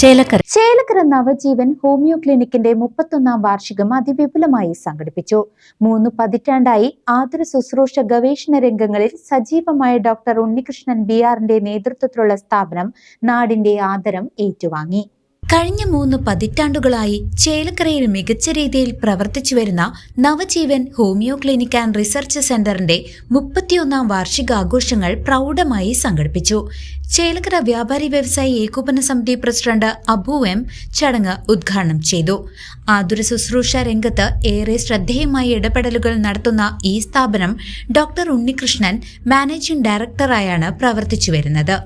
Chelakkara. Chelakkara Navajeevan homoeo ക്ലിനിക്കിന്റെ മുപ്പത്തൊന്നാം വാർഷികം അതിവിപുലമായി സംഘടിപ്പിച്ചു. മൂന്ന് പതിറ്റാണ്ടായി ആതുര ശുശ്രൂഷ ഗവേഷണ രംഗങ്ങളിൽ സജീവമായ ഡോക്ടർ ഉണ്ണികൃഷ്ണൻ ബി ആറിന്റെ നേതൃത്വത്തിലുള്ള സ്ഥാപനം നാടിന്റെ ആദരം ഏറ്റുവാങ്ങി. കഴിഞ്ഞ മൂന്ന് പതിറ്റാണ്ടുകളായി ചേലക്കരയിൽ മികച്ച രീതിയിൽ പ്രവർത്തിച്ചു വരുന്ന Navajeevan homoeo clinic and research സെന്ററിന്റെ മുപ്പത്തിയൊന്നാം വാർഷികാഘോഷങ്ങൾ പ്രൗഢമായി സംഘടിപ്പിച്ചു. ചേലക്കര വ്യാപാരി വ്യവസായി ഏകോപന സമിതി പ്രസിഡന്റ് അബു എം ചടങ്ങ് ഉദ്ഘാടനം ചെയ്തു. ആതുര ശുശ്രൂഷ രംഗത്ത് ഏറെ ശ്രദ്ധേയമായ ഇടപെടലുകൾ നടത്തുന്ന ഈ സ്ഥാപനം ഡോക്ടർ ഉണ്ണികൃഷ്ണൻ മാനേജിംഗ് ഡയറക്ടറായാണ് പ്രവർത്തിച്ചു വരുന്നത്.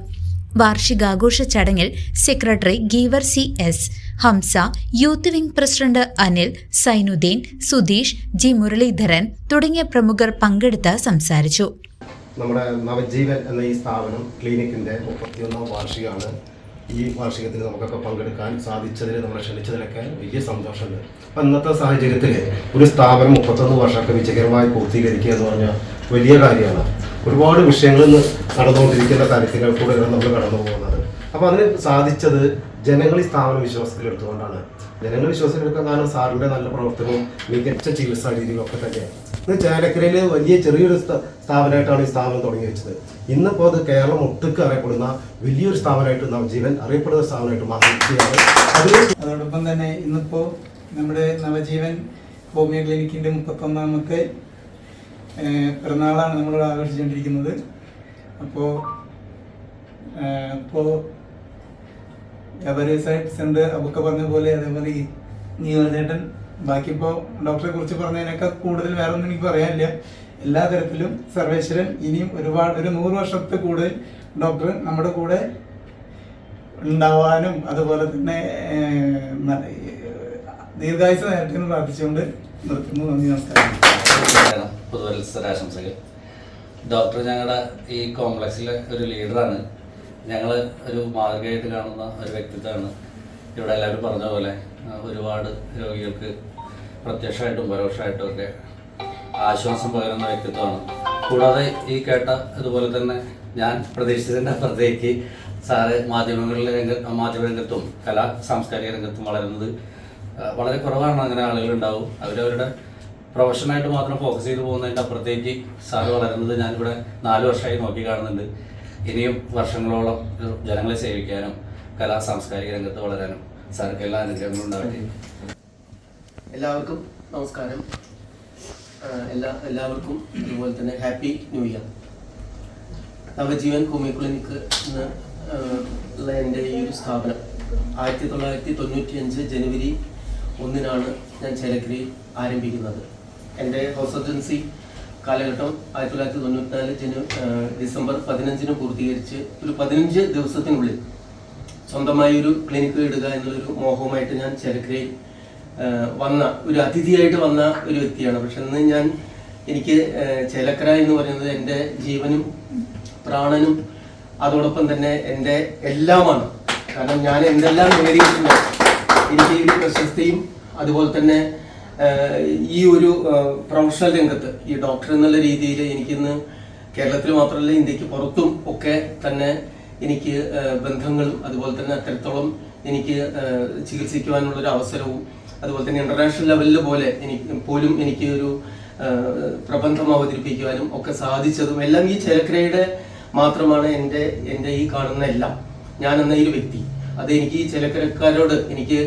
വാർഷികാഘോഷ ചടങ്ങിൽ secretary Geevar C S Hamsa youth wing president Anil Sainudheen Sudheesh G Muraleedharan തുടങ്ങിയ പ്രമുഖർ പങ്കെടുത്ത് സംസാരിച്ചു. നമ്മുടെ നവജീവൻ എന്ന ഈ സ്ഥാപനം ക്ലിനിക്കിന്റെ മുപ്പത്തിയൊന്നാം വാർഷികമാണ് ഈ വാർഷികത്തിൽ നമുക്കൊക്കെ പങ്കെടുക്കാൻ സാധിച്ചതിൽ നമ്മളെ ക്ഷണിച്ചതിലൊക്കെ വലിയ സന്തോഷമുണ്ട്. അപ്പം ഇന്നത്തെ സാഹചര്യത്തിൽ ഒരു സ്ഥാപനം മുപ്പത്തൊന്ന് വർഷമൊക്കെ വിജയകരമായി പൂർത്തീകരിക്കുക എന്ന് പറഞ്ഞാൽ വലിയ കാര്യമാണ്. ഒരുപാട് വിഷയങ്ങൾ ഇന്ന് നടന്നുകൊണ്ടിരിക്കുന്ന കാര്യത്തിൽ കൂടെയാണ് നമ്മൾ കടന്നു പോകുന്നത്. അപ്പോൾ അതിന് സാധിച്ചത് ജനങ്ങൾ ഈ സ്ഥാപന വിശ്വാസത്തിലെടുത്തുകൊണ്ടാണ് ജനങ്ങൾ വിശ്വാസത്തിലെടുക്കാൻ കാരണം സാറിന്റെ നല്ല പ്രവർത്തനവും മികച്ച ചികിത്സാ രീതികളും ഒക്കെ തന്നെയാണ്. ഇന്ന് ചേലക്കരയിൽ വലിയ ചെറിയൊരു സ്ഥാപനമായിട്ടാണ് ഈ സ്ഥാപനം തുടങ്ങി വെച്ചത്. ഇന്നിപ്പോൾ അത് കേരളം ഒട്ടുക്ക് അറിയപ്പെടുന്ന വലിയൊരു സ്ഥാപനമായിട്ട് നവജീവൻ അറിയപ്പെടുന്ന സ്ഥാപനമായിട്ട് മാറിയിരിക്കുകയാണ്. അതോടൊപ്പം തന്നെ ഇന്നിപ്പോ നമ്മുടെ നവജീവൻ ഹോമിയോ ക്ലിനിക്കിന്റെ മുപ്പത്തൊന്നാമത്തെ പിറന്നാളാണ് നമ്മൾ ആഘോഷിച്ചുകൊണ്ടിരിക്കുന്നത്. അപ്പോൾ ഇപ്പോൾ സെന്റ് അബുക്ക പറഞ്ഞ പോലെ അതേപോലെ ഈ നീവർചേട്ടൻ ബാക്കി ഇപ്പോൾ ഡോക്ടറെ കുറിച്ച് പറഞ്ഞതിനൊക്കെ കൂടുതൽ വേറെ ഒന്നും എനിക്ക് പറയാനില്ല. എല്ലാ തരത്തിലും സർവേശ്വരൻ ഇനിയും ഒരുപാട് ഒരു നൂറ് വർഷത്തെ കൂടുതൽ ഡോക്ടർ നമ്മുടെ കൂടെ ഉണ്ടാവാനും അതുപോലെ തന്നെ ദീർഘായുസ നേരത്തെ പ്രാർത്ഥിച്ചുകൊണ്ട് നിർത്തുന്നു. നന്ദി നമസ്കാരം. പുതുവത്സരാശംസകൾ. ഡോക്ടർ ഞങ്ങളുടെ ഈ കോംപ്ലക്സിലെ ഒരു ലീഡറാണ്. ഞങ്ങൾ ഒരു മാതൃകയായിട്ട് കാണുന്ന ഒരു വ്യക്തിത്വമാണ്. ഇവിടെ എല്ലാവരും പറഞ്ഞ പോലെ ഒരുപാട് രോഗികൾക്ക് പ്രത്യക്ഷമായിട്ടും പരോക്ഷമായിട്ടും ഒക്കെ ആശ്വാസം പകരുന്ന വ്യക്തിത്വമാണ്. കൂടാതെ ഈ കേട്ട ഇതുപോലെ തന്നെ ഞാൻ പ്രതീക്ഷിച്ചതിന്റെ അപ്പുറത്തേക്ക് സാറ് മാധ്യമങ്ങളിലെ രംഗ മാധ്യമരംഗത്തും കലാ സാംസ്കാരിക രംഗത്തും വളരുന്നത് വളരെ കുറവാണ്. അങ്ങനെ ആളുകൾ ഉണ്ടാവും. അവരവരുടെ പ്രൊഫഷനായിട്ട് മാത്രം ഫോക്കസ് ചെയ്ത് പോകുന്നതിന്റെ അപ്പുറത്തേക്ക് സാറ് വളരുന്നത് ഞാനിവിടെ നാല് വർഷമായി നോക്കി കാണുന്നുണ്ട്. ഇനിയും വർഷങ്ങളോളം ജനങ്ങളെ സേവിക്കാനും കലാ സാംസ്കാരിക രംഗത്ത് വളരാനും സാർക്ക് എല്ലാ അനുഗ്രഹങ്ങളും ഉണ്ടാവട്ടെ. എല്ലാവർക്കും നമസ്കാരം. എല്ലാ എല്ലാവർക്കും അതുപോലെ തന്നെ happy new year. Navajeevan homoeo clinic ഉള്ള എന്റെ ഈ ഒരു സ്ഥാപനം ആയിരത്തി തൊള്ളായിരത്തി തൊണ്ണൂറ്റി അഞ്ച് ജനുവരി ഒന്നിനാണ് ഞാൻ ചേലക്കരയിൽ ആരംഭിക്കുന്നത്. എന്റെ ഹൗസ് സർജൻസി കാലഘട്ടം ആയിരത്തി തൊള്ളായിരത്തി തൊണ്ണൂറ്റിനാല് ജനു ഡിസംബർ പതിനഞ്ചിന് പൂർത്തീകരിച്ച് ഒരു പതിനഞ്ച് ദിവസത്തിനുള്ളിൽ സ്വന്തമായി ഒരു ക്ലിനിക്ക് ഇടുക എന്നുള്ളൊരു മോഹവുമായിട്ട് ഞാൻ ചരക്കരയിൽ വന്ന ഒരു അതിഥിയായിട്ട് വന്ന ഒരു വ്യക്തിയാണ്. പക്ഷെ ഇന്ന് ഞാൻ എനിക്ക് ചേലക്കര എന്ന് പറയുന്നത് എന്റെ ജീവനും പ്രാണനും അതോടൊപ്പം തന്നെ എന്റെ എല്ലാമാണ്. കാരണം ഞാൻ എന്തെല്ലാം നേടിയിട്ടുണ്ട് എനിക്ക് പ്രശസ്തിയും അതുപോലെ തന്നെ ഈ ഒരു പ്രൊഫഷണൽ രംഗത്ത് ഈ ഡോക്ടർ എന്നുള്ള രീതിയിൽ എനിക്കിന്ന് കേരളത്തിൽ മാത്രമല്ല ഇന്ത്യയ്ക്ക് പുറത്തും ഒക്കെ തന്നെ എനിക്ക് ബന്ധങ്ങളും അതുപോലെ തന്നെ അത്തരത്തോളം എനിക്ക് ചികിത്സിക്കുവാനുള്ളൊരു അവസരവും അതുപോലെ തന്നെ ഇന്റർനാഷണൽ ലെവലിൽ പോലെ എനിക്ക് പോലും എനിക്ക് ഒരു പ്രബന്ധം അവതരിപ്പിക്കുവാനും ഒക്കെ സാധിച്ചതും എല്ലാം ഈ ചേലക്കരയുടെ മാത്രമാണ് എന്റെ എന്റെ ഈ കാണുന്ന എല്ലാം. ഞാൻ എന്ന ഈ വ്യക്തി. അത് എനിക്ക് ഈ ചേലക്കരക്കാരോട് എനിക്ക്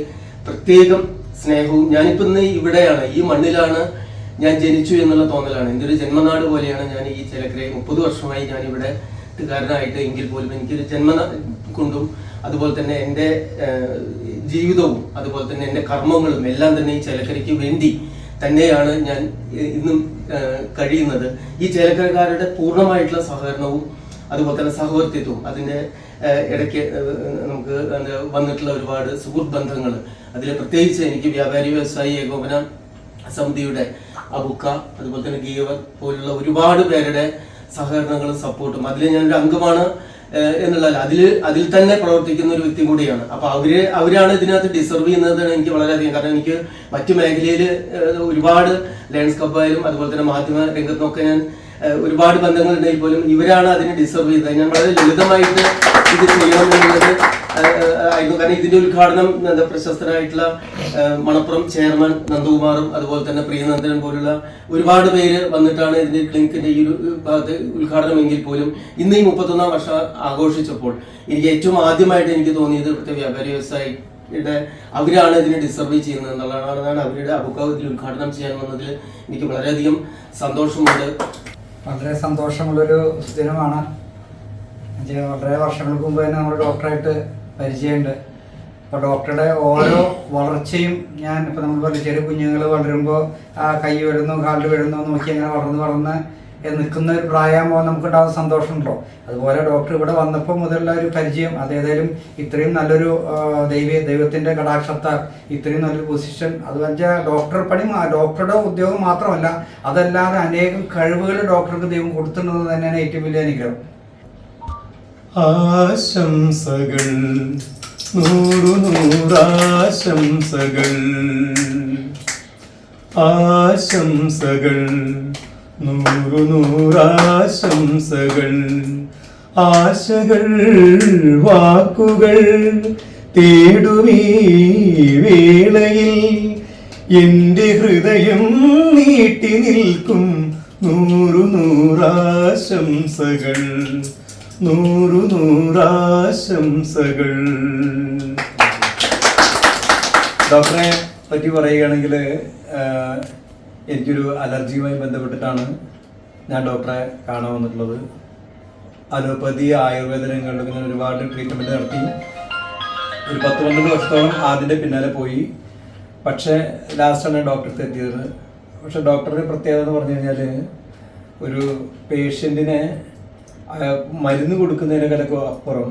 പ്രത്യേകം സ്നേഹവും ഞാനിപ്പോ ഇന്ന് ഇവിടെയാണ്. ഈ മണ്ണിലാണ് ഞാൻ ജനിച്ചു എന്നുള്ള തോന്നലാണ്. എന്റെ ഒരു ജന്മനാട് പോലെയാണ് ഞാൻ ഈ ചേലക്കരയിൽ മുപ്പത് വർഷമായി ഞാൻ ഇവിടെ കാരനായിട്ട് എങ്കിൽ പോലും എനിക്കൊരു ജന്മ കൊണ്ടും അതുപോലെ തന്നെ എന്റെ ജീവിതവും അതുപോലെ തന്നെ എന്റെ കർമ്മങ്ങളും എല്ലാം തന്നെ ഈ ചേലക്കരയ്ക്ക് വേണ്ടി തന്നെയാണ് ഞാൻ ഇന്നും കഴിയുന്നത്. ഈ ചേലക്കരക്കാരുടെ പൂർണമായിട്ടുള്ള സഹകരണവും അതുപോലെ തന്നെ സഹവർത്തിത്വവും അതിന്റെ ഇടയ്ക്ക് നമുക്ക് വന്നിട്ടുള്ള ഒരുപാട് സുഹൃത്ത് ബന്ധങ്ങൾ അതിൽ പ്രത്യേകിച്ച് എനിക്ക് വ്യാപാരി വ്യവസായി ഏകോപന സമിതിയുടെ അബുക്ക അതുപോലെ തന്നെ ഗീവർ പോലുള്ള ഒരുപാട് പേരുടെ സഹകരണങ്ങളും സപ്പോർട്ടും. അതിൽ ഞാനൊരു അംഗമാണ് എന്നുള്ളതല്ല. അതിൽ അതിൽ തന്നെ പ്രവർത്തിക്കുന്ന ഒരു വ്യക്തി കൂടിയാണ്. അപ്പൊ അവർ അവരാണ് ഇതിനകത്ത് ഡിസർവ് ചെയ്യുന്നതാണ് എനിക്ക് വളരെയധികം കാരണം എനിക്ക് മറ്റു മേഖലയിൽ ഒരുപാട് ലയൺസ് കപ്പായാലും അതുപോലെ തന്നെ മാധ്യമ രംഗത്തുമൊക്കെ ഞാൻ ഒരുപാട് ബന്ധങ്ങൾ ഉണ്ടെങ്കിൽ പോലും ഇവരാണ് അതിനെ ഡിസർവ് ചെയ്തത് ഞാൻ വളരെ ലളിതമായിട്ട് ഇത് ചെയ്യണം എന്നുള്ളത് ആയിരുന്നു. കാരണം ഇതിന്റെ ഉദ്ഘാടനം എന്താ മണപ്പുറം ചെയർമാൻ നന്ദകുമാറും അതുപോലെ തന്നെ പ്രിയനന്ദനൻ പോലുള്ള ഒരുപാട് പേര് വന്നിട്ടാണ് ഇതിന്റെ ക്ലിനിക്കിന്റെ ഈ ഒരു ഭാഗത്ത് ഉദ്ഘാടനമെങ്കിൽ പോലും ഇന്ന് ഈ മുപ്പത്തൊന്നാം വർഷം ആഘോഷിച്ചപ്പോൾ എനിക്ക് ഏറ്റവും ആദ്യമായിട്ട് എനിക്ക് തോന്നിയത് ഇവിടുത്തെ വ്യാപാരി വ്യവസായി അവരാണ് ഇതിനെ ഡിസർവ് ചെയ്യുന്നത് എന്നുള്ളതാണ്. അവരുടെ അബുക്കാവ് ഉദ്ഘാടനം ചെയ്യാൻ വന്നതിൽ എനിക്ക് വളരെയധികം സന്തോഷമുണ്ട്. വളരെ സന്തോഷമുള്ളൊരു ദിനമാണ്. വളരെ വർഷങ്ങൾക്ക് മുമ്പ് തന്നെ നമ്മുടെ ഡോക്ടറായിട്ട് പരിചയമുണ്ട്. അപ്പോൾ ഡോക്ടറുടെ ഓരോ വളർച്ചയും ഞാൻ ഇപ്പോൾ നമ്മൾ പറഞ്ഞു ചെറിയ കുഞ്ഞുങ്ങൾ വളരുമ്പോൾ കൈ വരുന്നു കാലിൽ വരുന്നു നോക്കി അങ്ങനെ വളർന്ന് വളർന്ന് നിൽക്കുന്ന ഒരു പ്രായമാകുമ്പോൾ നമുക്കുണ്ടാകുന്ന സന്തോഷമുണ്ടല്ലോ. അതുപോലെ ഡോക്ടർ ഇവിടെ വന്നപ്പോൾ മുതലുള്ള ഒരു പരിചയം അതേതായാലും ഇത്രയും നല്ലൊരു ദൈവ ദൈവത്തിന്റെ കടാക്ഷത്താൽ ഇത്രയും നല്ലൊരു പൊസിഷൻ അത് വെച്ചാൽ ഡോക്ടർ പണി ഡോക്ടറുടെ ഉദ്യോഗം മാത്രമല്ല അതല്ലാതെ അനേകം കഴിവുകൾ ഡോക്ടർക്ക് ദൈവം കൊടുത്തിട്ടുണ്ടെന്ന് തന്നെയാണ് ഏറ്റവും വലിയ അനുഗ്രഹം. ആശംസകൾ നൂറു നൂറാശംസകൾ. ആശംസകൾ നൂറു നൂറാശംസകൾ ആശകൾ വാക്കുകൾ തേടുമീ വേളയിൽ. എന്റെ ഹൃദയം നീട്ടി നിൽക്കും നൂറു നൂറാശംസകൾ നൂറു നൂറാശംസകൾ. ഡോക്ടറെ പറ്റി പറയുകയാണെങ്കിൽ എനിക്കൊരു അലർജിയുമായി ബന്ധപ്പെട്ടിട്ടാണ് ഞാൻ ഡോക്ടറെ കാണാൻ വന്നിട്ടുള്ളത്. അലോപ്പതി ആയുർവേദ രംഗങ്ങളിലൊക്കെ ഞാൻ ഒരുപാട് ട്രീറ്റ്മെന്റ് നടത്തി. ഒരു പത്ത് പന്ത്രണ്ട് വർഷത്തോളം അതിന്റെ പിന്നാലെ പോയി. പക്ഷേ ലാസ്റ്റാണ് ഡോക്ടർക്ക് എത്തിയത്. പക്ഷെ ഡോക്ടറുടെ പ്രത്യേകത എന്ന് പറഞ്ഞു കഴിഞ്ഞാൽ ഒരു പേഷ്യന്റിനെ മരുന്ന് കൊടുക്കുന്നതിനേക്കാളൊക്കെ അപ്പുറം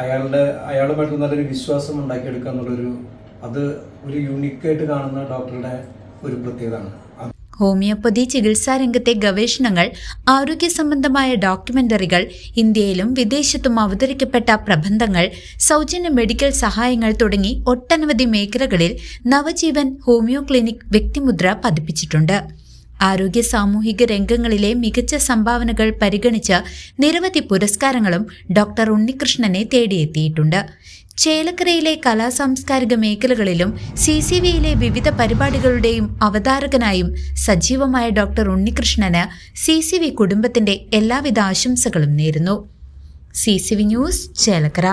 അയാളുടെ അയാളുമായിട്ട് നല്ലൊരു വിശ്വാസം ഉണ്ടാക്കിയെടുക്കുക എന്നുള്ളൊരു അത് ഒരു യൂണിക്കായിട്ട് കാണുന്ന ഡോക്ടറുടെ ഒരു പ്രത്യേകതയാണ്. ഹോമിയോപ്പതി ചികിത്സാ രംഗത്തെ ഗവേഷണങ്ങൾ ആരോഗ്യ സംബന്ധമായ ഡോക്യുമെന്ററികൾ ഇന്ത്യയിലും വിദേശത്തും അവതരിക്കപ്പെട്ട പ്രബന്ധങ്ങൾ സൗജന്യ മെഡിക്കൽ സഹായങ്ങൾ തുടങ്ങി ഒട്ടനവധി മേഖലകളിൽ നവജീവൻ ഹോമിയോ ക്ലിനിക് വ്യക്തിമുദ്ര പതിപ്പിച്ചിട്ടുണ്ട്. ആരോഗ്യ സാമൂഹിക രംഗങ്ങളിലെ മികച്ച സംഭാവനകൾ പരിഗണിച്ച് നിരവധി പുരസ്കാരങ്ങളും ഡോക്ടർ ഉണ്ണികൃഷ്ണനെ തേടിയെത്തിയിട്ടുണ്ട്. ചേലക്കരയിലെ കലാസാംസ്കാരിക മേഖലകളിലും സി സി വിയിലെ വിവിധ പരിപാടികളുടെയും അവതാരകനായും സജീവമായ ഡോക്ടർ ഉണ്ണികൃഷ്ണന് സി സി വി കുടുംബത്തിന്റെ എല്ലാവിധ ആശംസകളും നേരുന്നു. C C V news Chelakkara.